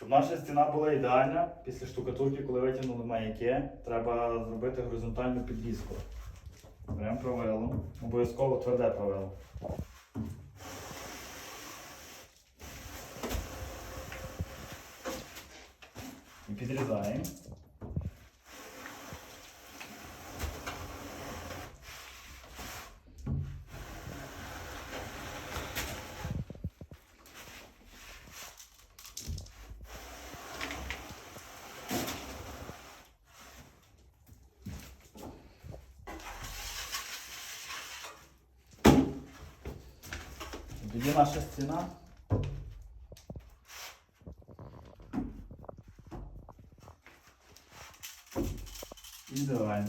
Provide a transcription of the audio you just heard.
Щоб наша стіна була ідеальна, після штукатурки, коли витягнули маяки, треба зробити горизонтальну підвізку. Беремо правило, обов'язково тверде правило. І підрізаємо. Тоді наша стіна. Ідеально.